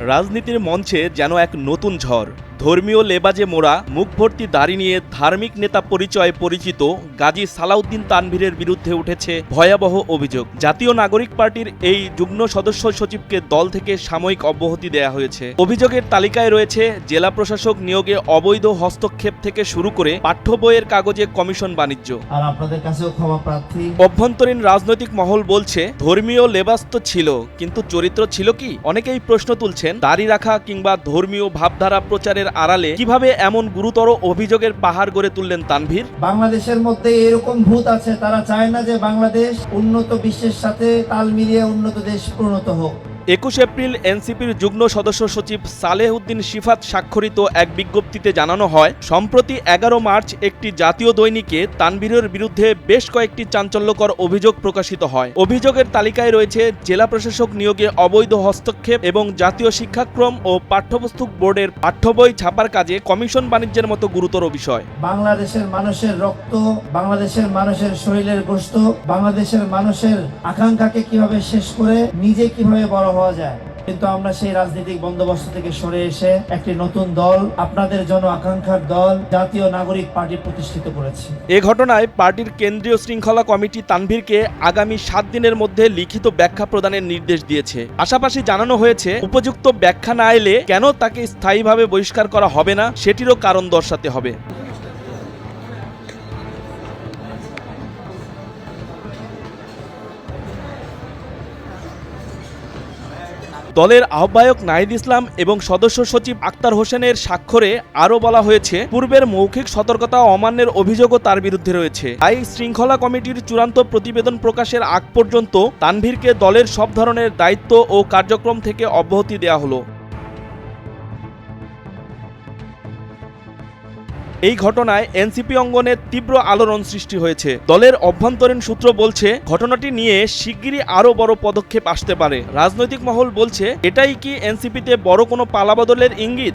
রাজনীতির মঞ্চে যেন এক নতুন ঝড়। ধর্মীয় লেবাজে মোড়া মুখভর্তি দাড়ি নিয়ে ধার্মিক নেতা পরিচয়ে পরিচিত গাজী সালাউদ্দিন তানভীরের বিরুদ্ধে উঠেছে ভয়াবহ অভিযোগ। জাতীয় নাগরিক পার্টির এই যুগ্ম সদস্য সচিবকে দল থেকে সাময়িক অব্যাহতি দেয়া হয়েছে। অভিযোগের তালিকায় রয়েছে জেলা প্রশাসক নিয়োগে অবৈধ হস্তক্ষেপ থেকে শুরু করে পাঠ্য বইয়ের কাগজে কমিশন বাণিজ্য। আর আপনাদের কাছেও ক্ষমা প্রার্থী। অভ্যন্তরীণ রাজনৈতিক মহল বলছে ধর্মীয় লেবাস তো ছিল কিন্তু চরিত্র ছিল কি? অনেকেই প্রশ্ন তুলছেন দাড়ি রাখা কিংবা ধর্মীয় ভাবধারা প্রচারের আড়ালে কীভাবে এমন গুরুতর অভিযোগের পাহাড় গড়ে তুললেন তানভীর? বাংলাদেশের মধ্যে এরকম ভূত আছে, তারা চায় না যে বাংলাদেশ উন্নত বিশ্বের সাথে তাল মিলিয়ে উন্নত দেশ পরিণত হোক। একুশ এপ্রিল এনসিপির যুগ্ম সদস্য সচিব সালেহ উদ্দিন শিফাত স্বাক্ষরিত এক বিজ্ঞপ্তিতে জানানো হয়, সম্প্রতি এগারো মার্চ একটি জাতীয় দৈনিকে তানভীরের বিরুদ্ধে বেশ কয়েকটি চাঞ্চল্যকর অভিযোগ প্রকাশিত হয়। অভিযোগের তালিকায় রয়েছে জেলা প্রশাসক নিয়োগে অবৈধ হস্তক্ষেপ এবং জাতীয় শিক্ষাক্রম ও পাঠ্যপুস্তক বোর্ডের পাঠ্য বই ছাপার কাজে কমিশন বাণিজ্যের মতো গুরুতর বিষয়। বাংলাদেশের মানুষের রক্ত, বাংলাদেশের মানুষের শরীরের গোস্ত বাংলাদেশের মানুষের আকাঙ্ক্ষাকে কীভাবে শেষ করে, নিজে কীভাবে বড় হওয়া যায়। কিন্তু আমরা সেই রাজনৈতিক বন্দোবস্ত থেকে সরে এসে একটি নতুন দল, আপনাদের জন আকাঙ্ক্ষার দল, জাতীয় নাগরিক পার্টি প্রতিষ্ঠিত করেছি। এ ঘটনায় পার্টির কেন্দ্রীয় শৃঙ্খলা কমিটি তানভীরকে আগামী সাত দিনের মধ্যে লিখিত ব্যাখ্যা প্রদানের নির্দেশ দিয়েছে। পাশাপাশি জানানো হয়েছে, উপযুক্ত ব্যাখ্যা না এলে কেন তাকে স্থায়ীভাবে বহিষ্কার করা হবে না, সেটিরও কারণ দর্শাতে হবে। দলের আহ্বায়ক নাহিদ ইসলাম এবং সদস্য সচিব আক্তার হোসেনের স্বাক্ষরে আরও বলা হয়েছে, পূর্বের মৌখিক সতর্কতা অমান্যের অভিযোগও তার বিরুদ্ধে রয়েছে। তাই শৃঙ্খলা কমিটির চূড়ান্ত প্রতিবেদন প্রকাশের আগ পর্যন্ত তানভীরকে দলের সব ধরনের দায়িত্ব ও কার্যক্রম থেকে অব্যাহতি দেওয়া হলো। এই ঘটনায় এনসিপি অঙ্গনে তীব্র আলোড়ন সৃষ্টি হয়েছে। দলের অভ্যন্তরীণ সূত্র বলছে, ঘটনাটি নিয়ে শিগগিরই আরও বড় পদক্ষেপ আসতে পারে। রাজনৈতিক মহল বলছে, এটাই কি এনসিপিতে বড় কোনো পালাবদলের ইঙ্গিত?